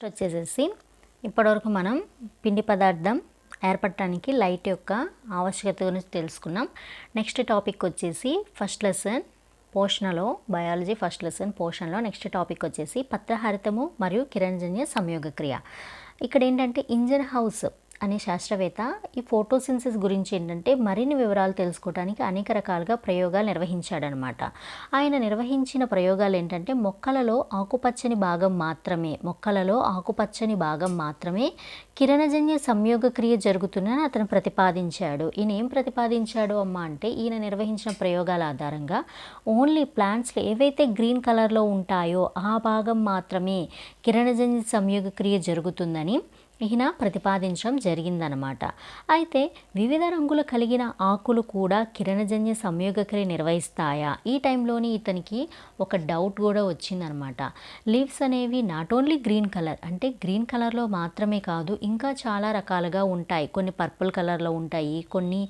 Next వచ్చేసేసి ఇప్పటివరకు మనం పిండి పదార్థం ఏర్పడటానికి లైట్ యొక్క ఆవశ్యకత గురించి తెలుసుకున్నాం. నెక్స్ట్ టాపిక్ వచ్చేసి ఫస్ట్ లెసన్ పోషణలో బయాలజీ ఫస్ట్ లెసన్ పోషణలో నెక్స్ట్ టాపిక్ వచ్చేసి పత్రహరితము మరియు కిరణజన్య సంయోగక్రియ. ఇక్కడ ఏంటంటే ఇంజన్ హౌస్ అనే శాస్త్రవేత్త ఈ ఫోటోసిన్సిస్ గురించి ఏంటంటే మరిన్ని వివరాలు తెలుసుకోవడానికి అనేక రకాలుగా ప్రయోగాలు నిర్వహించాడనమాట. ఆయన నిర్వహించిన ప్రయోగాలు ఏంటంటే మొక్కలలో ఆకుపచ్చని భాగం మాత్రమే మొక్కలలో ఆకుపచ్చని భాగం మాత్రమే కిరణజన్య సంయోగ క్రియ జరుగుతుందని అతను ప్రతిపాదించాడు. ఈయన ఏం ప్రతిపాదించాడు అమ్మ అంటే ఈయన నిర్వహించిన ప్రయోగాల ఆధారంగా ఓన్లీ ప్లాంట్స్లో ఏవైతే గ్రీన్ కలర్లో ఉంటాయో ఆ భాగం మాత్రమే కిరణజన్య సంయోగ క్రియ జరుగుతుందని ఈయన ప్రతిపాదించడం జరిగిందనమాట అయితే వివిధ రంగులు కలిగిన ఆకులు కూడా కిరణజన్య సంయోగక్రియ నిర్వహిస్తాయా? ఈ టైంలోని ఇతనికి ఒక డౌట్ కూడా వచ్చిందనమాట లీవ్స్ అనేవి నాట్ ఓన్లీ గ్రీన్ కలర్ అంటే గ్రీన్ కలర్లో మాత్రమే కాదు ఇంకా చాలా రకాలుగా ఉంటాయి. కొన్ని పర్పుల్ కలర్లో ఉంటాయి కొన్ని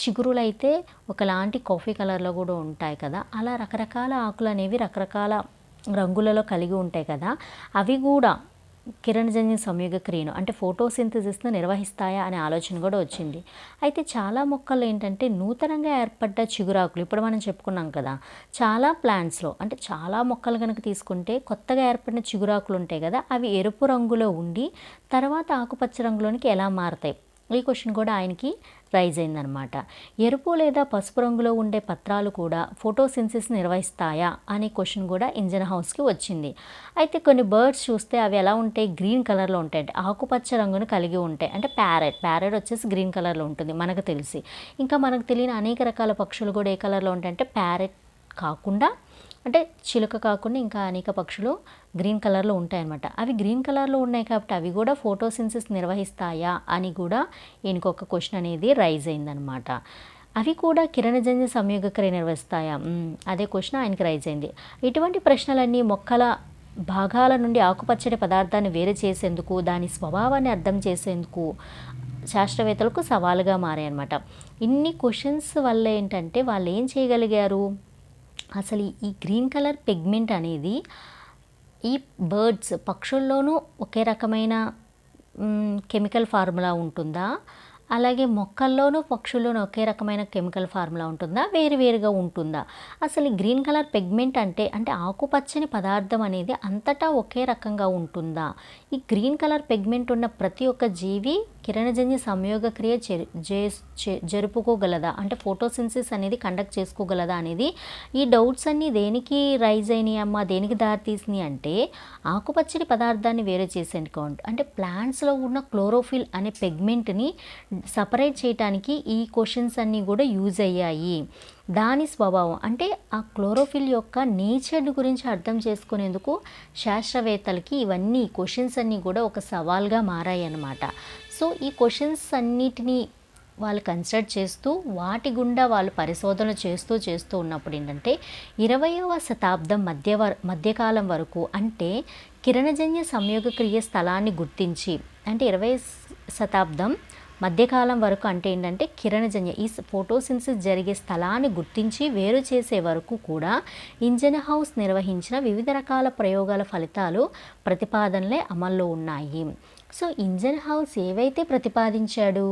చిగురులు అయితే ఒకలాంటి కాఫీ కలర్లో కూడా ఉంటాయి కదా. అలా రకరకాల ఆకులు అనేవి రకరకాల రంగులలో కలిగి ఉంటాయి కదా. అవి కూడా కిరణజన్య సంయోగ క్రియను అంటే ఫోటోసింథసిస్ను నిర్వహిస్తాయా అనే ఆలోచన కూడా వచ్చింది. అయితే చాలా మొక్కలు ఏంటంటే నూతనంగా ఏర్పడ్డ చిగురాకులు ఇప్పుడు మనం చెప్పుకున్నాం కదా చాలా ప్లాంట్స్లో అంటే చాలా మొక్కలు కనుక తీసుకుంటే కొత్తగా ఏర్పడిన చిగురాకులు ఉంటాయి కదా అవి ఎరుపు రంగులో ఉండి తర్వాత ఆకుపచ్చ రంగులోనికి ఎలా మారతాయి? ఈ క్వశ్చన్ కూడా ఆయనకి రైజ్ అయిందనమాట. ఎరుపు లేదా పసుపు రంగులో ఉండే పత్రాలు కూడా ఫోటోసిన్సిస్ నిర్వహిస్తాయా అనే క్వశ్చన్ కూడా ఇంజన్ హౌస్కి వచ్చింది. అయితే కొన్ని బర్డ్స్ చూస్తే అవి ఎలా ఉంటాయి? గ్రీన్ కలర్లో ఉంటాయి అంటే ఆకుపచ్చ రంగును కలిగి ఉంటాయి. అంటే ప్యారెట్ ప్యారెట్ వచ్చేసి గ్రీన్ కలర్లో ఉంటుంది మనకు తెలిసి. ఇంకా మనకు తెలియని అనేక రకాల పక్షులు కూడా ఏ కలర్లో ఉంటాయి అంటే ప్యారెట్ కాకుండా అంటే చిలుక కాకుండా ఇంకా అనేక పక్షులు గ్రీన్ కలర్లో ఉంటాయన్నమాట. అవి గ్రీన్ కలర్లో ఉన్నాయి కాబట్టి అవి కూడా ఫోటోసిన్సిస్ నిర్వహిస్తాయా అని కూడా ఇంకొక క్వశ్చన్ అనేది రైజ్ అయిందనమాట అవి కూడా కిరణజన్య సంయోగక్రియ నిర్వహిస్తాయా? అదే క్వశ్చన్ ఆయనకి రైజ్ అయింది. ఇటువంటి ప్రశ్నలన్నీ మొక్కల భాగాల నుండి ఆకుపచ్చటి పదార్థాన్ని వేరు చేసేందుకు దాని స్వభావాన్ని అర్థం చేసేందుకు శాస్త్రవేత్తలకు సవాలుగా మారాయన్నమాట. ఇన్ని క్వశ్చన్స్ వల్ల ఏంటంటే వాళ్ళు ఏం చేయగలిగారు? అసలు ఈ గ్రీన్ కలర్ పిగ్మెంట్ అనేది ఈ బర్డ్స్ పక్షుల్లోనూ ఒకే రకమైన కెమికల్ ఫార్ములా ఉంటుందా? అలాగే మొక్కల్లోనూ పక్షుల్లోనూ ఒకే రకమైన కెమికల్ ఫార్ములా ఉంటుందా? వేరు వేరుగా ఉంటుందా? అసలు ఈ గ్రీన్ కలర్ పిగ్మెంట్ అంటే అంటే ఆకుపచ్చని పదార్థం అనేది అంతటా ఒకే రకంగా ఉంటుందా? ఈ గ్రీన్ కలర్ పిగ్మెంట్ ఉన్న ప్రతి ఒక్క జీవి కిరణజన్య సంయోగ క్రియ చే- జరుపుకోగలదా? అంటే ఫోటోసిన్సిస్ అనేది కండక్ట్ చేసుకోగలదా అనేది? ఈ డౌట్స్ అన్నీ దేనికి రైజ్ అయినాయి అమ్మ? దేనికి దారితీసినాయి అంటే ఆకుపచ్చని పదార్థాన్ని వేరే చేసేందుకు అంటే ప్లాంట్స్లో ఉన్న క్లోరోఫిల్ అనే పెగ్మెంట్ని సపరేట్ చేయడానికి ఈ క్వశ్చన్స్ అన్నీ కూడా యూజ్ అయ్యాయి. దాని స్వభావం. అంటే ఆ క్లోరోఫిల్ యొక్క నేచర్ గురించి అర్థం చేసుకునేందుకు శాస్త్రవేత్తలకి ఇవన్నీ క్వశ్చన్స్ అన్నీ కూడా ఒక సవాల్గా మారాయి అన్నమాట సో ఈ క్వశ్చన్స్ అన్నిటినీ వాళ్ళు కన్సిడర్ చేస్తూ వాటి గుండా వాళ్ళు పరిశోధన చేస్తూ చేస్తూ ఉన్నప్పుడు ఏంటంటే ఇరవయవ శతాబ్దం మధ్య వర- మధ్యకాలం వరకు అంటే కిరణజన్య సంయోగ క్రియ స్థలాన్ని గుర్తించి అంటే ఇరవై శతాబ్దం మధ్యకాలం వరకు అంటే ఏంటంటే కిరణజన్య ఈ ఫోటోసిన్సిస్ జరిగే స్థలాన్ని గుర్తించి వేరు చేసే వరకు కూడా ఇంజన్ హౌస్ నిర్వహించిన వివిధ రకాల ప్రయోగాల ఫలితాలు ప్రతిపాదనలే అమల్లో ఉన్నాయి. సో ఇంజన్ హౌస్ ఏవైతే ప్రతిపాదించాడు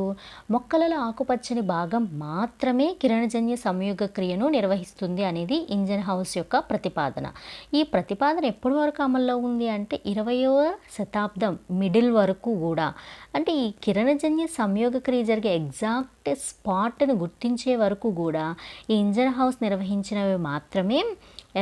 మొక్కలలో ఆకుపచ్చని భాగం మాత్రమే కిరణజన్య సంయోగ క్రియను నిర్వహిస్తుంది అనేది ఇంజన్ హౌస్ యొక్క ప్రతిపాదన. ఈ ప్రతిపాదన ఎప్పటి వరకు అమల్లో ఉంది అంటే ఇరవయవ శతాబ్దం మిడిల్ వరకు కూడా. అంటే ఈ కిరణజన్య సంయోగ క్రియ జరిగే ఎగ్జాక్ట్ స్పాట్ను గుర్తించే వరకు కూడా ఈ ఇంజన్ హౌస్ నిర్వహించినవి మాత్రమే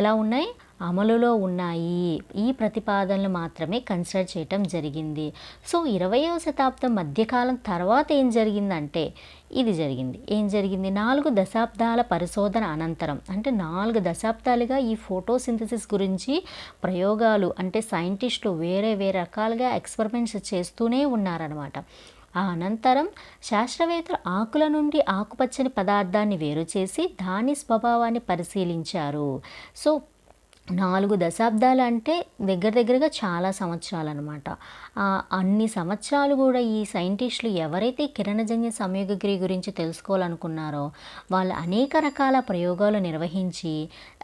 ఎలా ఉన్నాయి? అమలులో ఉన్నాయి. ఈ ప్రతిపాదనలు మాత్రమే కన్సిడర్ చేయటం జరిగింది. సో ఇరవయవ శతాబ్దం మధ్యకాలం తర్వాత ఏం జరిగిందంటే ఇది జరిగింది. ఏం జరిగింది? నాలుగు దశాబ్దాల పరిశోధన అనంతరం అంటే నాలుగు దశాబ్దాలుగా ఈ ఫోటోసింథసిస్ గురించి ప్రయోగాలు అంటే సైంటిస్టులు వేరే వేరే రకాలుగా ఎక్స్పెరిమెంట్స్ చేస్తూనే ఉన్నారనమాట ఆ అనంతరం శాస్త్రవేత్తలు ఆకుల నుండి ఆకుపచ్చని పదార్థాన్ని వేరు చేసి దాని స్వభావాన్ని పరిశీలించారు. సో నాలుగు దశాబ్దాలు అంటే దగ్గర దగ్గరగా చాలా సంవత్సరాలు అనమాట అన్ని సంవత్సరాలు కూడా ఈ సైంటిస్టులు ఎవరైతే కిరణజన్య సంయోగగిరి గురించి తెలుసుకోవాలనుకున్నారో వాళ్ళు అనేక రకాల ప్రయోగాలు నిర్వహించి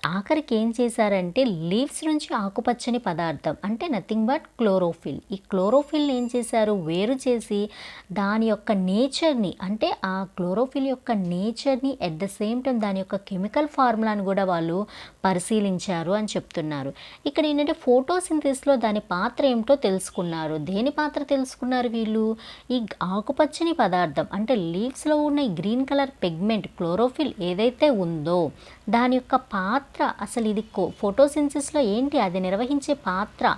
ఆఖరికి ఏం చేశారంటే లీవ్స్ నుంచి ఆకుపచ్చని పదార్థం అంటే నథింగ్ బట్ క్లోరోఫిల్ ఈ క్లోరోఫిల్ని ఏం చేశారు? వేరు చేసి దాని యొక్క నేచర్ని అంటే ఆ క్లోరోఫిల్ యొక్క నేచర్ని ఎట్ ద సేమ్ టైం దాని యొక్క కెమికల్ ఫార్ములాని కూడా వాళ్ళు పరిశీలించారు అని చెప్తున్నారు. ఇక్కడ ఏంటంటే ఫోటోసింథసిస్లో దాని పాత్ర ఏమిటో తెలుసుకున్నారు. దేని పాత్ర తెలుసుకున్నారు వీళ్ళు? ఈ ఆకుపచ్చని పదార్థం అంటే లీవ్స్లో ఉన్న ఈ గ్రీన్ కలర్ పిగ్మెంట్ క్లోరోఫిల్ ఏదైతే ఉందో దాని యొక్క పాత్ర అసలు ఇది ఫోటోసిన్సిస్లో ఏంటి? అది నిర్వహించే పాత్ర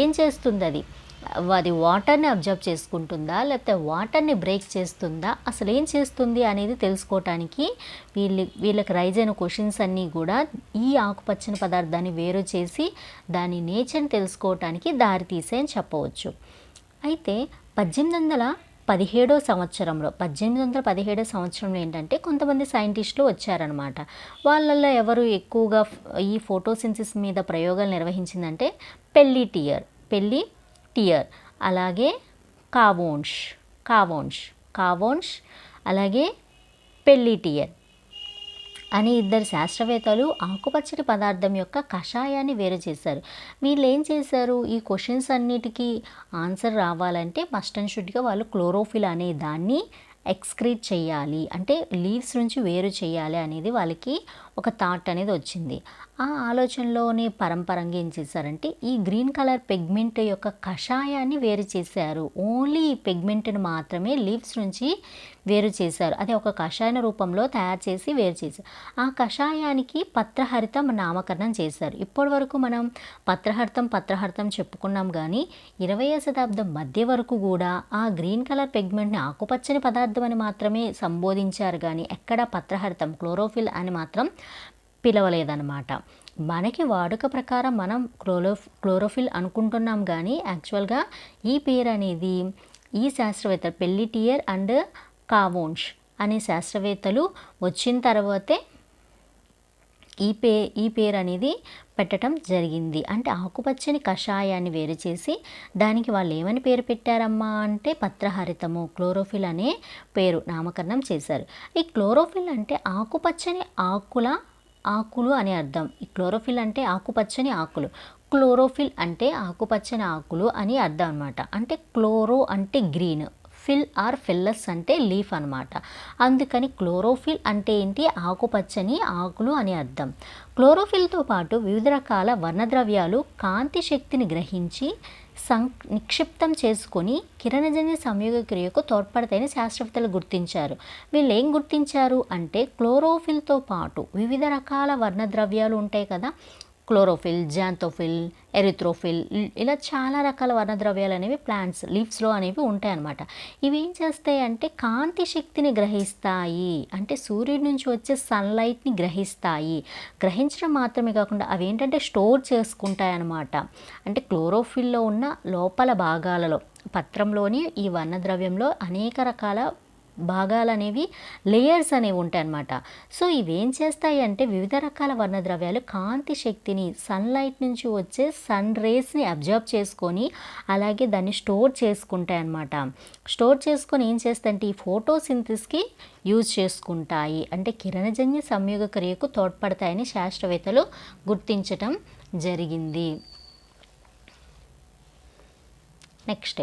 ఏం చేస్తుంది అది అది వాటర్ని అబ్జర్వ్ చేసుకుంటుందా? లేకపోతే వాటర్ని బ్రేక్ చేస్తుందా? అసలు ఏం చేస్తుంది అనేది తెలుసుకోవటానికి వీళ్ళు వీళ్ళకి రైజ్ అయిన క్వశ్చన్స్ అన్నీ కూడా ఈ ఆకుపచ్చని పదార్థాన్ని వేరు చేసి దాని నేచర్ని తెలుసుకోవటానికి దారి అని చెప్పవచ్చు. అయితే పద్దెనిమిది వందల పదిహేడో సంవత్సరంలో పద్దెనిమిది వందల పదిహేడో సంవత్సరంలో ఏంటంటే కొంతమంది సైంటిస్టులు వచ్చారనమాట వాళ్ళల్లో ఎవరు ఎక్కువగా ఈ ఫోటోసిన్సిస్ మీద ప్రయోగాలు నిర్వహించిందంటే పెళ్ళి టియర్ పెళ్ళి టియర్ అలాగే కావోన్ష్ కావోన్ష్ కావోన్ష్ అలాగే పెళ్ళి టియర్. అని ఇద్దరు శాస్త్రవేత్తలు ఆకుపచ్చని పదార్థం యొక్క కషాయాన్ని వేరు చేశారు. వీళ్ళు ఏం చేశారు? ఈ క్వశ్చన్స్ అన్నిటికీ ఆన్సర్ రావాలంటే మస్ట్ అండ్ షుడ్గా వాళ్ళు క్లోరోఫిల్ అనే దాన్ని ఎక్స్క్రీట్ చేయాలి. అంటే లీవ్స్ నుంచి వేరు చేయాలి అనేది వాళ్ళకి ఒక థాట్ అనేది వచ్చింది. ఆ ఆలోచనలోనే పరంపరంగా ఏం చేశారంటే ఈ గ్రీన్ కలర్ పెగ్మెంట్ యొక్క కషాయాన్ని వేరు చేశారు. ఓన్లీ ఈ పెగ్మెంట్ని మాత్రమే లీవ్స్ నుంచి వేరు చేశారు. అది ఒక కషాయ రూపంలో తయారు చేసి వేరు చేశారు. ఆ కషాయానికి పత్రహరితం నామకరణం చేశారు. ఇప్పటి వరకు మనం పత్రహరితం పత్రహరితం చెప్పుకున్నాం కానీ ఇరవై శతాబ్దం మధ్య వరకు కూడా ఆ గ్రీన్ కలర్ పెగ్మెంట్ని ఆకుపచ్చని పదార్థం అని మాత్రమే సంబోధించారు కానీ ఎక్కడ పత్రహరితం క్లోరోఫిల్ అని మాత్రం పిలవలేదన్నమాట. మనకి వాడుక ప్రకారం మనం క్లోరో క్లోరోఫిల్ అనుకుంటున్నాం కానీ యాక్చువల్గా ఈ పేరు అనేది ఈ శాస్త్రవేత్త పెల్లిటియర్ అండ్ కావోన్ష్ అనే శాస్త్రవేత్తలు వచ్చిన తర్వాతే ఈ పే ఈ పేరు అనేది పెట్టడం జరిగింది. అంటే ఆకుపచ్చని కషాయాన్ని వేరు చేసి దానికి వాళ్ళు ఏమని పేరు పెట్టారమ్మా అంటే పత్రహరితము క్లోరోఫిల్ అనే పేరు నామకరణం చేశారు. ఈ క్లోరోఫిల్ అంటే ఆకుపచ్చని ఆకుల ఆకులు అని అర్థం. ఈ క్లోరోఫిల్ అంటే ఆకుపచ్చని ఆకులు. క్లోరోఫిల్ అంటే ఆకుపచ్చని ఆకులు అని అర్థం అనమాట అంటే క్లోరో అంటే గ్రీన్. ఫిల్ ఆర్ ఫిల్లస్ అంటే లీఫ్ అనమాట అందుకని క్లోరోఫిల్ అంటే ఏంటి? ఆకుపచ్చని ఆకులు అని అర్థం. క్లోరోఫిల్తో పాటు వివిధ రకాల వర్ణద్రవ్యాలు కాంతి శక్తిని గ్రహించి సం నిక్షిప్తం చేసుకొని కిరణజన్య సంయోగ క్రియకు తోడ్పడతాయని శాస్త్రవేత్తలు గుర్తించారు. వీళ్ళు ఏం గుర్తించారు అంటే క్లోరోఫిల్తో పాటు వివిధ రకాల వర్ణద్రవ్యాలు ఉంటాయి కదా క్లోరోఫిల్ జాంతోఫిల్ ఎరిథ్రోఫిల్ ఇలా చాలా రకాల వర్ణద్రవ్యాలు అనేవి ప్లాంట్స్ లీవ్స్లో అనేవి ఉంటాయి అన్నమాట ఇవి ఏం చేస్తాయి అంటే కాంతి శక్తిని గ్రహిస్తాయి. అంటే సూర్యుడి నుంచి వచ్చే సన్లైట్ని గ్రహిస్తాయి. గ్రహించడం మాత్రమే కాకుండా అవి ఏంటంటే స్టోర్ చేసుకుంటాయి అన్నమాట అంటే క్లోరోఫిల్లో ఉన్న లోపల భాగాలలో పత్రంలోని ఈ వర్ణద్రవ్యంలో అనేక రకాల భాగాలు అనేవి లేయర్స్ అనేవి ఉంటాయి అన్నమాట సో ఇవేం చేస్తాయి అంటే వివిధ రకాల వర్ణద్రవ్యాలు కాంతి శక్తిని సన్లైట్ నుంచి వచ్చే సన్ రేస్ని అబ్జర్వ్ చేసుకొని అలాగే దాన్ని స్టోర్ చేసుకుంటాయి అన్నమాట స్టోర్ చేసుకొని ఏం చేస్తాయంటే ఈ ఫోటోసింథసిస్కి యూజ్ చేసుకుంటాయి. అంటే కిరణజన్య సంయోగ క్రియకు తోడ్పడతాయని శాస్త్రవేత్తలు గుర్తించటం జరిగింది. నెక్స్ట్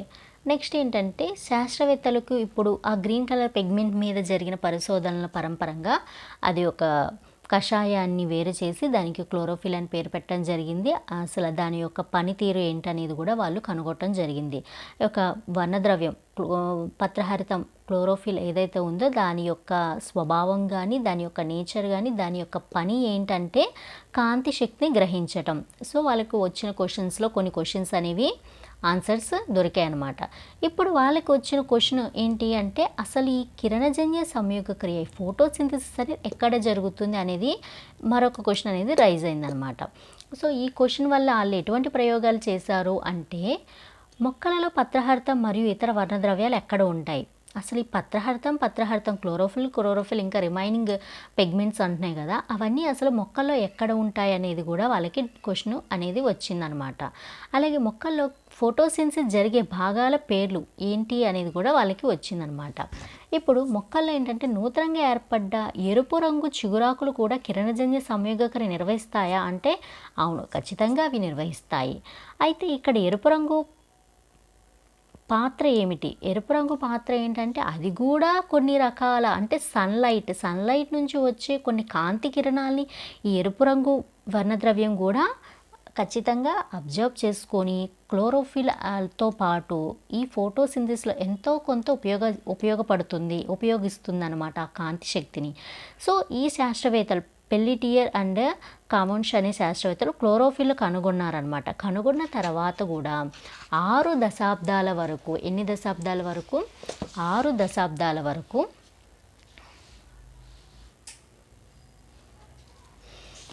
నెక్స్ట్ ఏంటంటే శాస్త్రవేత్తలకు ఇప్పుడు ఆ గ్రీన్ కలర్ పెగ్మెంట్ మీద జరిగిన పరిశోధనల పరంపరంగా అది ఒక కషాయాన్ని వేరు చేసి దానికి క్లోరోఫిల్ అని పేరు పెట్టడం జరిగింది. అసలు దాని యొక్క పనితీరు ఏంటనేది కూడా వాళ్ళు కనుగొట్టడం జరిగింది. ఒక వర్ణద్రవ్యం పత్రహరితం క్లోరోఫిల్ ఏదైతే ఉందో దాని యొక్క స్వభావం కానీ దాని యొక్క నేచర్ కానీ దాని యొక్క పని ఏంటంటే కాంతి శక్తిని గ్రహించటం. సో వాళ్ళకు వచ్చిన క్వశ్చన్స్లో కొన్ని క్వశ్చన్స్ అనేవి ఆన్సర్స్ దొరికాయి అనమాట ఇప్పుడు వాళ్ళకి వచ్చిన క్వశ్చన్ ఏంటి అంటే అసలు ఈ కిరణజన్య సంయోగ క్రియ ఫోటోసింథసిస్ అనేది ఎక్కడ జరుగుతుంది అనేది మరొక క్వశ్చన్ అనేది రైజ్ అయిందనమాట సో ఈ క్వశ్చన్ వల్ల వాళ్ళు ఎటువంటి ప్రయోగాలు చేశారు అంటే మొక్కలలో పత్రహారత మరియు ఇతర వర్ణద్రవ్యాలు ఎక్కడ ఉంటాయి? అసలు ఈ పత్రహరితం పత్రహరితం క్లోరోఫిల్ క్లోరోఫిల్ ఇంకా రిమైనింగ్ పెగ్మెంట్స్ అంటున్నాయి కదా అవన్నీ అసలు మొక్కల్లో ఎక్కడ ఉంటాయి అనేది కూడా వాళ్ళకి క్వశ్చన్ అనేది వచ్చిందనమాట. అలాగే మొక్కల్లో ఫోటోసిన్సిస్ జరిగే భాగాల పేర్లు ఏంటి అనేది కూడా వాళ్ళకి వచ్చిందనమాట. ఇప్పుడు మొక్కల్లో ఏంటంటే నూతనంగా ఏర్పడ్డ ఎరుపు రంగు చిగురాకులు కూడా కిరణజన్య సంయోగకరి నిర్వహిస్తాయా అంటే అవును ఖచ్చితంగా అవి నిర్వహిస్తాయి. అయితే ఇక్కడ ఎరుపు రంగు పాత్ర ఏమిటి? ఎరుపు రంగు పాత్ర ఏంటంటే అది కూడా కొన్ని రకాల అంటే సన్లైట్ సన్లైట్ నుంచి వచ్చే కొన్ని కాంతి కిరణాలని ఈ ఎరుపు రంగు వర్ణద్రవ్యం కూడా ఖచ్చితంగా అబ్జర్వ్ చేసుకొని క్లోరోఫిల్తో పాటు ఈ ఫోటోసింథసిస్లో ఎంతో కొంత ఉపయోగ ఉపయోగపడుతుంది ఉపయోగిస్తుంది అనమాట ఆ కాంతి శక్తిని. సో ఈ శాస్త్రవేత్తలు పెల్లిటియర్ అండ్ కామోన్ష్ అనే శాస్త్రవేత్తలు క్లోరోఫిల్ కనుగొన్నారనమాట కనుగొన్న తర్వాత కూడా ఆరు దశాబ్దాల వరకు ఎన్ని దశాబ్దాల వరకు? ఆరు దశాబ్దాల వరకు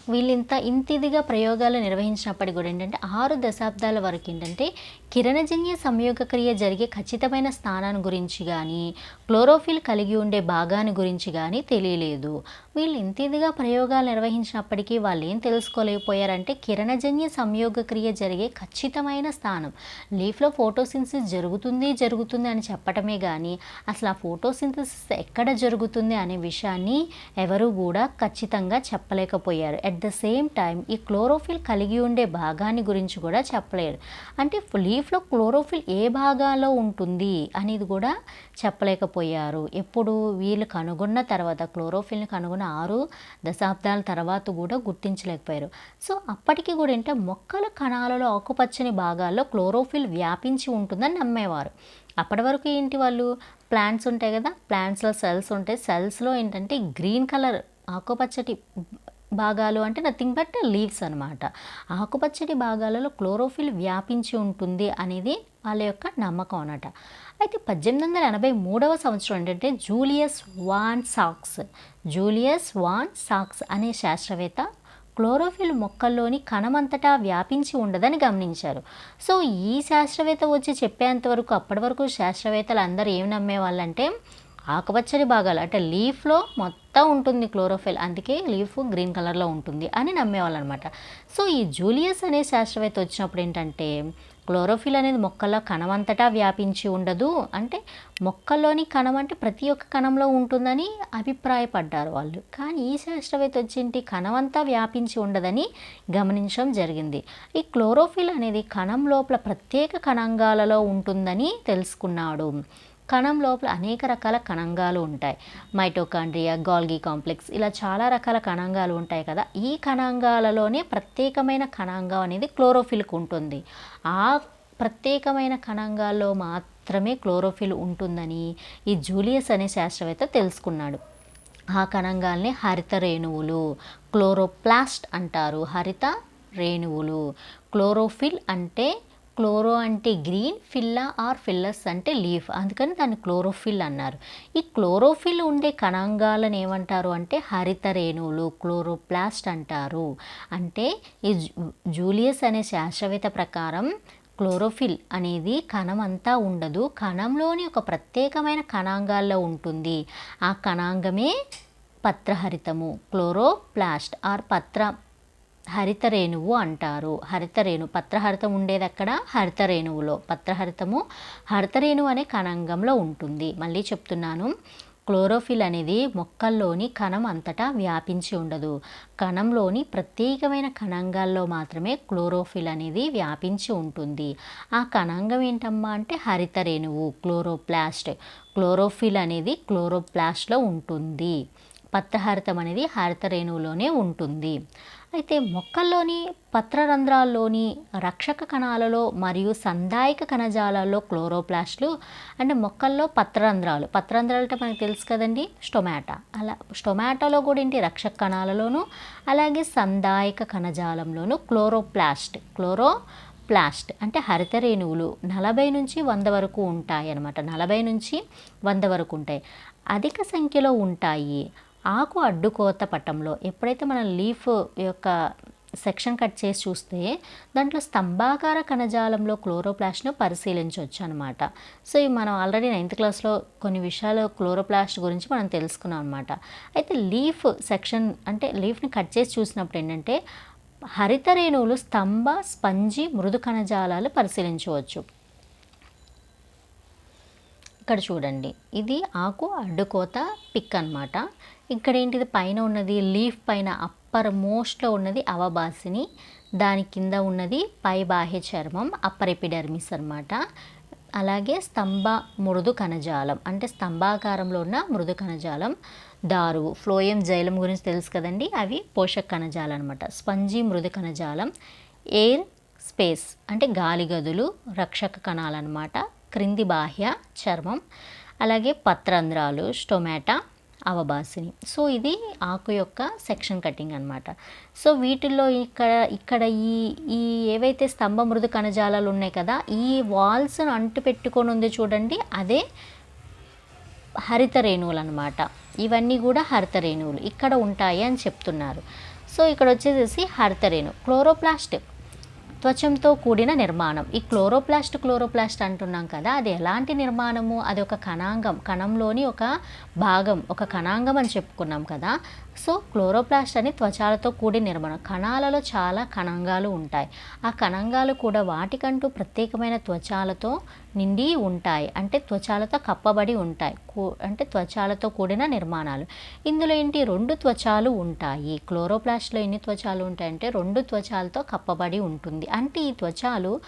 వీళ్ళింత ఇంత ఇదిగా ప్రయోగాలు నిర్వహించినప్పటికీ కూడా ఏంటంటే ఆరు దశాబ్దాల వరకు ఏంటంటే కిరణజన్య సంయోగక్రియ జరిగే ఖచ్చితమైన స్థానాన్ని గురించి కానీ క్లోరోఫిల్ కలిగి ఉండే భాగాన్ని గురించి కానీ తెలియలేదు. వీళ్ళు ఇంత ఇదిగా ప్రయోగాలు నిర్వహించినప్పటికీ వాళ్ళు ఏం తెలుసుకోలేకపోయారంటే కిరణజన్య సంయోగక్రియ జరిగే ఖచ్చితమైన స్థానం. లీఫ్లో ఫోటోసింథసిస్ జరుగుతుంది జరుగుతుంది అని చెప్పటమే కానీ అసలు ఆ ఫోటోసింథసిస్ ఎక్కడ జరుగుతుంది అనే విషయాన్ని ఎవరు కూడా ఖచ్చితంగా చెప్పలేకపోయారు. అట్ ద సేమ్ టైం ఈ క్లోరోఫిల్ కలిగి ఉండే భాగాన్ని గురించి కూడా చెప్పలేరు అంటే లీఫ్లో క్లోరోఫిల్ ఏ భాగాలో ఉంటుంది అనేది కూడా చెప్పలేకపోయారు. ఎప్పుడు వీళ్ళు కనుగొన్న తర్వాత క్లోరోఫిల్ని కనుగొన్న ఆరు దశాబ్దాల తర్వాత కూడా గుర్తించలేకపోయారు. సో అప్పటికి కూడా ఏంటంటే మొక్కల కణాలలో ఆకుపచ్చని భాగాల్లో క్లోరోఫిల్ వ్యాపించి ఉంటుందని నమ్మేవారు. అప్పటి వరకు ఏంటి వాళ్ళు? ప్లాంట్స్ ఉంటాయి కదా ప్లాంట్స్లో సెల్స్ ఉంటాయి. సెల్స్లో ఏంటంటే గ్రీన్ కలర్ ఆకుపచ్చటి భాగాలు అంటే నథింగ్ బట్ లీవ్స్ అనమాట ఆకుపచ్చటి భాగాలలో క్లోరోఫిల్ వ్యాపించి ఉంటుంది అనేది వాళ్ళ యొక్క నమ్మకం అనమాట అయితే పద్దెనిమిది వందల ఎనభై మూడవ సంవత్సరం ఏంటంటే జూలియస్ వాన్ సాక్స్. జూలియస్ వాన్ సాక్స్ అనే శాస్త్రవేత్త క్లోరోఫిల్ మొక్కల్లోని కణమంతటా వ్యాపించి ఉండదని గమనించారు. సో ఈ శాస్త్రవేత్త వచ్చి చెప్పేంత వరకు అప్పటి వరకు శాస్త్రవేత్తలు అందరూ ఏం నమ్మేవాళ్ళంటే ఆకుపచ్చని భాగాలు అంటే లీఫ్లో మొత్తం ఉంటుంది క్లోరోఫిల్ అందుకే లీఫ్ గ్రీన్ కలర్లో ఉంటుంది అని నమ్మేవాళ్ళు అనమాట సో ఈ జూలియస్ అనే శాస్త్రవేత్త వచ్చినప్పుడు ఏంటంటే క్లోరోఫిల్ అనేది మొక్కల కణమంతటా వ్యాపించి ఉండదు. అంటే మొక్కల్లోని కణం అంటే ప్రతి ఒక్క కణంలో ఉంటుందని అభిప్రాయపడ్డారు వాళ్ళు. కానీ ఈ శాస్త్రవేత్త వచ్చింటి కణమంతా వ్యాపించి ఉండదని గమనించడం జరిగింది. ఈ క్లోరోఫిల్ అనేది కణం లోపల ప్రత్యేక కణంగాలలో ఉంటుందని తెలుసుకున్నాడు. కణం లోపల అనేక రకాల కణంగాలు ఉంటాయి. మైటోకాండ్రియా గాల్గీ కాంప్లెక్స్ ఇలా చాలా రకాల కణంగాలు ఉంటాయి కదా. ఈ కణాంగాలలోనే ప్రత్యేకమైన కణాంగం అనేది క్లోరోఫిల్కి ఉంటుంది. ఆ ప్రత్యేకమైన కణాంగాల్లో మాత్రమే క్లోరోఫిల్ ఉంటుందని ఈ జూలియస్ అనే శాస్త్రవేత్త తెలుసుకున్నాడు. ఆ కణంగాల్ని హరిత రేణువులు క్లోరోప్లాస్ట్ అంటారు. హరిత రేణువులు. క్లోరోఫిల్ అంటే క్లోరో అంటే గ్రీన్ ఫిల్లా ఆర్ ఫిల్లస్ అంటే లీఫ్. అందుకని దాన్ని క్లోరోఫిల్ అన్నారు. ఈ క్లోరోఫిల్ ఉండే కణాంగాలను ఏమంటారు అంటే హరిత రేణువులు క్లోరోప్లాస్ట్ అంటారు. అంటే ఈ జూ- జూలియస్ అనే శాస్త్రవేత్త ప్రకారం క్లోరోఫిల్ అనేది కణం అంతా ఉండదు. కణంలోని ఒక ప్రత్యేకమైన కణాంగాల్లో ఉంటుంది. ఆ కణాంగమే పత్రహరితము. క్లోరోప్లాస్ట్ ఆర్ పత్ర హరితరేణువు అంటారు. హరితరేణు పత్రహరితం ఉండేది అక్కడ హరితరేణువులో. పత్రహరితము హరితరేణువు అనే కణాంగంలో ఉంటుంది. మళ్ళీ చెప్తున్నాను. క్లోరోఫిల్ అనేది మొక్కల్లోని కణం అంతటా వ్యాపించి ఉండదు. కణంలోని ప్రత్యేకమైన కణంగాల్లో మాత్రమే క్లోరోఫిల్ అనేది వ్యాపించి ఉంటుంది. ఆ కణంగం ఏంటమ్మా అంటే హరిత రేణువు క్లోరోప్లాస్ట్. క్లోరోఫిల్ అనేది క్లోరోప్లాస్ట్లో ఉంటుంది. పత్రహరితం అనేది హరిత రేణువులోనే ఉంటుంది. అయితే మొక్కల్లోని పత్రరంధ్రాల్లోని రక్షక కణాలలో మరియు సందాయక కణజాలాల్లో క్లోరోప్లాస్ట్లు అంటే మొక్కల్లో పత్రరంధ్రాలు. పత్రరంధ్రాలు అంటే మనకు తెలుసు కదండి? స్టొమాటా. అలా స్టొమాటోలో కూడా ఏంటి? రక్షక కణాలలోనూ అలాగే సందాయక కణజాలంలోనూ క్లోరోప్లాస్ట్. క్లోరో ప్లాస్ట్ అంటే హరిత రేణువులు నలభై నుంచి వంద వరకు ఉంటాయి అనమాట నలభై నుంచి వంద వరకు ఉంటాయి. అధిక సంఖ్యలో ఉంటాయి. ఆకు అడ్డుకోత పటంలో ఎప్పుడైతే మనం లీఫ్ యొక్క సెక్షన్ కట్ చేసి చూస్తే దాంట్లో స్తంభాకార కణజాలంలో క్లోరోప్లాస్ట్ను పరిశీలించవచ్చు అనమాట సో ఇవి మనం ఆల్రెడీ నైన్త్ క్లాస్లో కొన్ని విషయాలు క్లోరోప్లాస్ట్ గురించి మనం తెలుసుకున్నాం అనమాట అయితే లీఫ్ సెక్షన్ అంటే లీఫ్ని కట్ చేసి చూసినప్పుడు ఏంటంటే హరిత రేణువులు స్తంభ స్పంజి మృదు కణజాలాలు పరిశీలించవచ్చు. ఇక్కడ చూడండి. ఇది ఆకు అడ్డుకోత పిక్ అన్నమాట. ఇక్కడ ఏంటిది పైన ఉన్నది లీఫ్ పైన అప్పర్ మోస్ట్లో ఉన్నది అవబాసిని. దాని కింద ఉన్నది పై బాహ్య చర్మం అప్పర్ ఎపిడర్మిస్ అన్నమాట. అలాగే స్తంభ మృదు కణజాలం అంటే స్తంభాకారంలో ఉన్న మృదు కణజాలం దారువు. ఫ్లోయం జైలం గురించి తెలుసు కదండి? అవి పోషక కణజాలం అనమాట స్పంజీ మృదు కణజాలం ఎయిర్ స్పేస్ అంటే గాలి గదులు రక్షక కణాలన్నమాట. క్రింది బాహ్య చర్మం అలాగే పత్రంధ్రాలు స్టొమాటా అవబాసిని సో ఇది ఆకు యొక్క సెక్షన్ కటింగ్ అనమాట సో వీటిల్లో ఇక్కడ ఇక్కడ ఈ ఈ ఏవైతే స్తంభ మృదు కణజాలాలు ఉన్నాయి కదా ఈ వాల్స్ను అంటు పెట్టుకొని ఉంది చూడండి అదే హరిత రేణువులు అనమాట ఇవన్నీ కూడా హరిత రేణువులు. ఇక్కడ ఉంటాయి అని చెప్తున్నారు. సో ఇక్కడ వచ్చేసేసి హరిత రేణు క్లోరోప్లాస్ట్ త్వచంతో కూడిన నిర్మాణం. ఈ క్లోరోప్లాస్ట్ క్లోరోప్లాస్ట్ అంటున్నాం కదా అది ఎలాంటి నిర్మాణము? అది ఒక కణాంగం కణంలోని ఒక భాగం ఒక కణాంగం అని చెప్పుకున్నాం కదా. సో క్లోరోప్లాస్ట్ అని త్వచాలతో కూడిన నిర్మాణం. కణాలలో చాలా కణంగాలు ఉంటాయి. ఆ కణంగాలు కూడా వాటికంటూ ప్రత్యేకమైన త్వచాలతో నిండి ఉంటాయి. అంటే త్వచాలతో కప్పబడి ఉంటాయి. కూ- అంటే త్వచాలతో కూడిన నిర్మాణాలు. ఇందులో ఏంటి? రెండు త్వచాలు ఉంటాయి. క్లోరోప్లాస్ట్లో ఎన్ని త్వచాలు ఉంటాయంటే రెండు త్వచాలతో కప్పబడి ఉంటుంది. అంటే ఈ త్వచాలు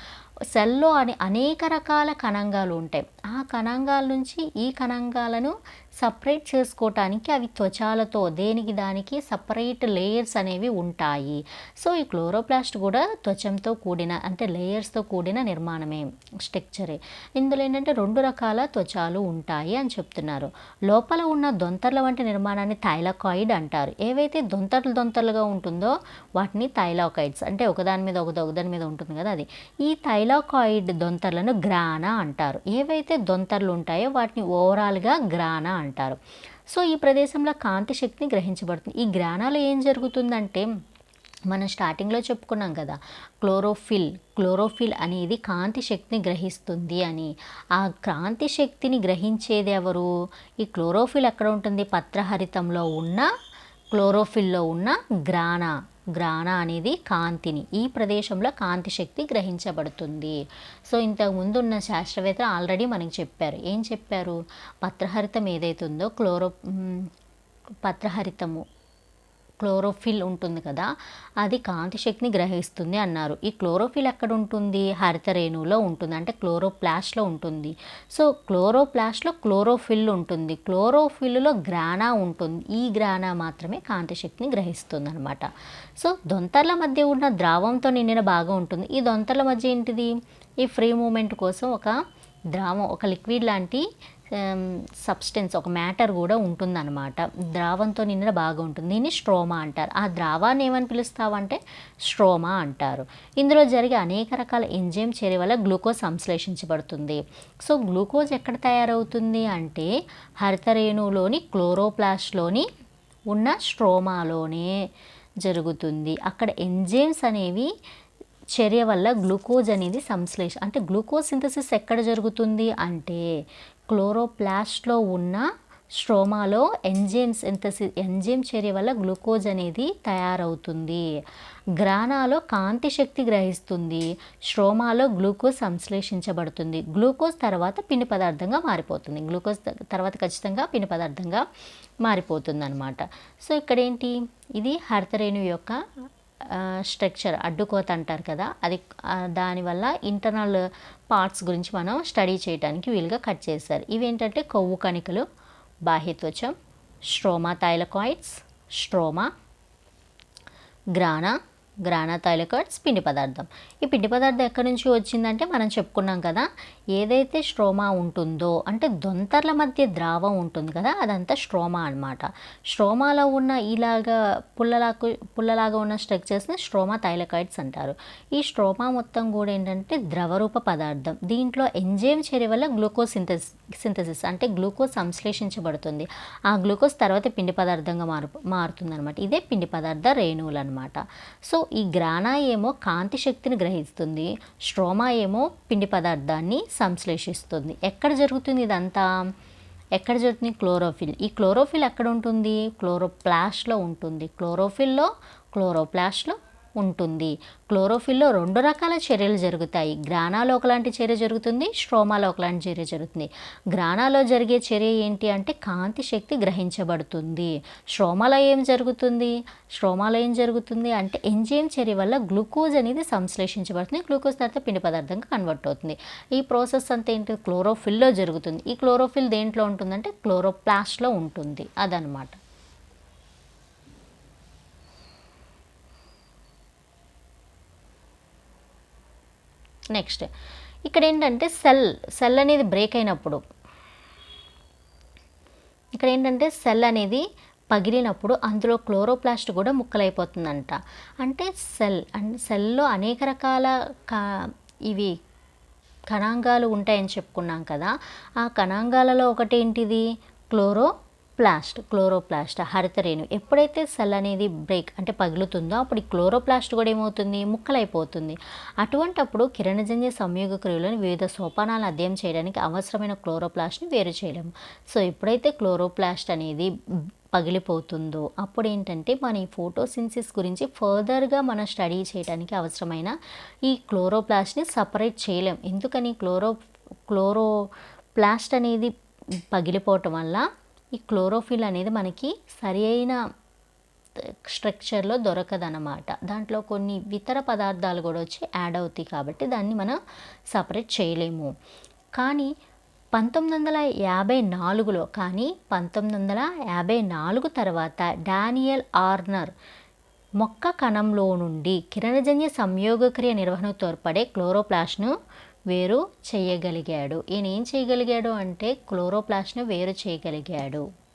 సెల్లో అని అనేక రకాల కణాంగాలు ఉంటాయి. ఆ కణాంగాల నుంచి ఈ కణంగాలను సపరేట్ చేసుకోవటానికి అవి త్వచాలతో దేనికి దానికి సపరేట్ లేయర్స్ అనేవి ఉంటాయి. సో ఈ క్లోరోప్లాస్ట్ కూడా త్వచంతో కూడిన అంటే లేయర్స్తో కూడిన నిర్మాణమే స్ట్రక్చరే. ఇందులో ఏంటంటే రెండు రకాల త్వచాలు ఉంటాయి అని చెప్తున్నారు. లోపల ఉన్న దొంతర్ల వంటి నిర్మాణాన్ని థైలాకాయిడ్ అంటారు. ఏవైతే దొంతర్లు దొంతర్లుగా ఉంటుందో వాటిని థైలాకాయిడ్స్ అంటే ఒకదాని మీద ఒక ఒకదాని మీద ఉంటుంది కదా అది. ఈ థైలాకాయిడ్ దొంతర్లను గ్రానా అంటారు. ఏవైతే దొంతర్లు ఉంటాయో వాటిని ఓవరాల్గా గ్రానా అంటారు. సో ఈ ప్రదేశంలో కాంతి శక్తిని గ్రహించబడుతుంది. ఈ గ్రానాలో ఏం జరుగుతుందంటే మనం స్టార్టింగ్లో చెప్పుకున్నాం కదా క్లోరోఫిల్ క్లోరోఫిల్ అనేది కాంతి శక్తిని గ్రహిస్తుంది అని. ఆ కాంతి శక్తిని గ్రహించేది ఎవరు? ఈ క్లోరోఫిల్ ఎక్కడ ఉంటుంది? పత్రహరితంలో ఉన్న క్లోరోఫిల్లో ఉన్న గ్రానా. గ్రాణ అనేది కాంతిని ఈ ప్రదేశంలో కాంతి శక్తి గ్రహించబడుతుంది. సో ఇంతకు ముందు ఉన్న శాస్త్రవేత్తలు ఆల్రెడీ మనకి చెప్పారు. ఏం చెప్పారు? పత్రహరితం ఏదైతుందో ఉందో క్లోరో పత్రహరితము. క్లోరోఫిల్ ఉంటుంది కదా అది కాంతి శక్తిని గ్రహిస్తుంది అన్నారు. ఈ క్లోరోఫిల్ ఎక్కడ ఉంటుంది హరిత రేణువులో ఉంటుంది అంటే క్లోరోప్లాస్ట్లో ఉంటుంది. సో క్లోరోప్లాస్ట్లో క్లోరోఫిల్ ఉంటుంది. క్లోరోఫిల్లో గ్రానా ఉంటుంది. ఈ గ్రానా మాత్రమే కాంతి శక్తిని గ్రహిస్తుంది అనమాట సో దొంతర్ల మధ్య ఉన్న ద్రావంతో నిండిన భాగం ఉంటుంది. ఈ దొంతర్ల మధ్య ఏంటిది? ఈ ఫ్రీ మూమెంట్ కోసం ఒక ద్రావం ఒక లిక్విడ్ లాంటి Um, సబ్స్టెన్స్ ఒక మ్యాటర్ కూడా ఉంటుందన్నమాట. ద్రావంతో నిండిన బాగా ఉంటుంది. దీన్ని స్ట్రోమా అంటారు. ఆ ద్రావాన్ని ఏమని పిలుస్తావంటే స్ట్రోమా అంటారు. ఇందులో జరిగే అనేక రకాల ఎంజైమ్ చర్య వల్ల గ్లూకోజ్ సంశ్లేషించబడుతుంది. సో గ్లూకోజ్ ఎక్కడ తయారవుతుంది అంటే హరిత రేణువులోని క్లోరోప్లాస్ట్లోని ఉన్న స్ట్రోమాలోనే జరుగుతుంది. అక్కడ ఎంజైమ్స్ అనేవి చర్య వల్ల గ్లూకోజ్ అనేది సంశ్లేష అంటే గ్లూకోజ్ సింథసిస్ ఎక్కడ జరుగుతుంది అంటే క్లోరోప్లాస్ట్లో ఉన్న స్ట్రోమాలో ఎంజైమ్ సింథసి ఎంజైమ్ చర్య వల్ల గ్లూకోజ్ అనేది తయారవుతుంది. గ్రానాలో కాంతి శక్తి గ్రహిస్తుంది. స్ట్రోమాలో గ్లూకోజ్ సంశ్లేషించబడుతుంది. గ్లూకోజ్ తర్వాత పిండి పదార్థంగా మారిపోతుంది. గ్లూకోజ్ తర్వాత ఖచ్చితంగా పిండి పదార్థంగా మారిపోతుంది అనమాట సో ఇక్కడ ఏంటి ఇది హరితరేణు యొక్క స్ట్రక్చర్ అడ్డుకోత అంటారు కదా అది దానివల్ల ఇంటర్నల్ పార్ట్స్ గురించి మనం స్టడీ చేయడానికి వీలుగా కట్ చేశారు ఇవేంటంటే కొవ్వు కణికలు బాహ్యత్వచం stroma thylakoids stroma grana grana thylakoids పిండి పదార్థం. ఈ పిండి పదార్థం ఎక్కడి నుంచి వచ్చిందంటే మనం చెప్పుకున్నాం కదా ఏదైతే స్ట్రోమా ఉంటుందో అంటే దొంతర్ల మధ్య ద్రావం ఉంటుంది కదా అదంతా స్ట్రోమా అన్నమాట. స్ట్రోమాలో ఉన్న ఇలాగా పుల్లలాకు పుల్లలాగా ఉన్న స్ట్రక్చర్స్ని స్ట్రోమా థైలకాయిడ్స్ అంటారు. ఈ స్ట్రోమా మొత్తం కూడా ఏంటంటే ద్రవరూప పదార్థం. దీంట్లో ఎంజైమ్ చర్య వల్ల గ్లూకోజ్ సింథసిస్ సింథసిస్ అంటే గ్లూకోజ్ సంశ్లేషించబడుతుంది. ఆ గ్లూకోజ్ తర్వాత పిండి పదార్థంగా మారు మారుతుంది అనమాట ఇదే పిండి పదార్థ రేణువులు అనమాట సో ఈ గ్రానా ఏమో కాంతి శక్తిని గ్రహిస్తుంది స్ట్రోమా ఏమో పిండి పదార్థాన్ని సంశ్లేషిస్తుంది. ఎక్కడ జరుగుతుంది ఇదంతా? ఎక్కడ జరుగుతుంది? క్లోరోఫిల్. ఈ క్లోరోఫిల్ ఎక్కడ ఉంటుంది? క్లోరోప్లాస్ట్లో ఉంటుంది. క్లోరోఫిల్లో క్లోరోప్లాస్ట్లో ఉంటుంది. క్లోరోఫిల్లో రెండు రకాల చర్యలు జరుగుతాయి. గ్రానాలో ఒకలాంటి చర్య జరుగుతుంది స్ట్రోమాలో ఒకలాంటి చర్య జరుగుతుంది. గ్రానాలో జరిగే చర్య ఏంటి అంటే కాంతి శక్తి గ్రహించబడుతుంది. స్ట్రోమాలో ఏం జరుగుతుంది? స్ట్రోమాలో ఏం జరుగుతుంది అంటే ఎంజైమ్ చర్య వల్ల గ్లూకోజ్ అనేది సంశ్లేషించబడుతుంది. గ్లూకోజ్ తర్వాత పిండి పదార్థంగా కన్వర్ట్ అవుతుంది. ఈ ప్రాసెస్ అంతా ఏంటి? క్లోరోఫిల్లో జరుగుతుంది. ఈ క్లోరోఫిల్ దేంట్లో ఉంటుందంటే క్లోరోప్లాస్ట్లో ఉంటుంది. అదనమాట నెక్స్ట్. ఇక్కడ ఏంటంటే సెల్ సెల్ అనేది బ్రేక్ అయినప్పుడు. ఇక్కడ ఏంటంటే సెల్ అనేది పగిలినప్పుడు అందులో క్లోరోప్లాస్ట్ కూడా ముక్కలైపోతుందంట. అంటే సెల్ అంటే సెల్లో అనేక రకాల కా ఇవి కణాంగాలు ఉంటాయని చెప్పుకున్నాం కదా. ఆ కణాంగాలలో ఒకటేంటిది? క్లోరో ప్లాస్ట్ క్లోరోప్లాస్ట్ హరితరేణు ఎప్పుడైతే సెల్ అనేది బ్రేక్ అంటే పగులుతుందో అప్పుడు ఈ క్లోరోప్లాస్ట్ కూడా ఏమవుతుంది? ముక్కలైపోతుంది. అటువంటప్పుడు కిరణజన్య సంయోగ క్రియలను వివిధ సోపానాలను అధ్యయనం చేయడానికి అవసరమైన క్లోరోప్లాస్ట్ని వేరు చేయలేము. సో ఎప్పుడైతే క్లోరోప్లాస్ట్ అనేది పగిలిపోతుందో అప్పుడు ఏంటంటే మన ఈ ఫోటోసిన్సిస్ గురించి ఫర్దర్గా మనం స్టడీ చేయడానికి అవసరమైన ఈ క్లోరోప్లాస్ట్ని సపరేట్ చేయలేం. ఎందుకని? క్లోరో క్లోరో ప్లాస్ట్ అనేది పగిలిపోవటం వల్ల ఈ క్లోరోఫిల్ అనేది మనకి సరి అయిన స్ట్రక్చర్లో దొరకదనమాట దాంట్లో కొన్ని ఇతర పదార్థాలు కూడా వచ్చి యాడ్ అవుతాయి కాబట్టి దాన్ని మనం సపరేట్ చేయలేము. కానీ పంతొమ్మిది వందల యాభై నాలుగులో కానీ పంతొమ్మిది వందల యాభై నాలుగు తర్వాత డానియల్ ఆర్నర్ మొక్క కణంలో నుండి కిరణజన్య సంయోగక్రియ నిర్వహణకు తోడ్పడే క్లోరోప్లాస్ట్ను వేరు చేయగలిగాడు. ఈయన ఏం చేయగలిగాడు అంటే క్లోరోప్లాస్ట్ను వేరు చేయగలిగాడు.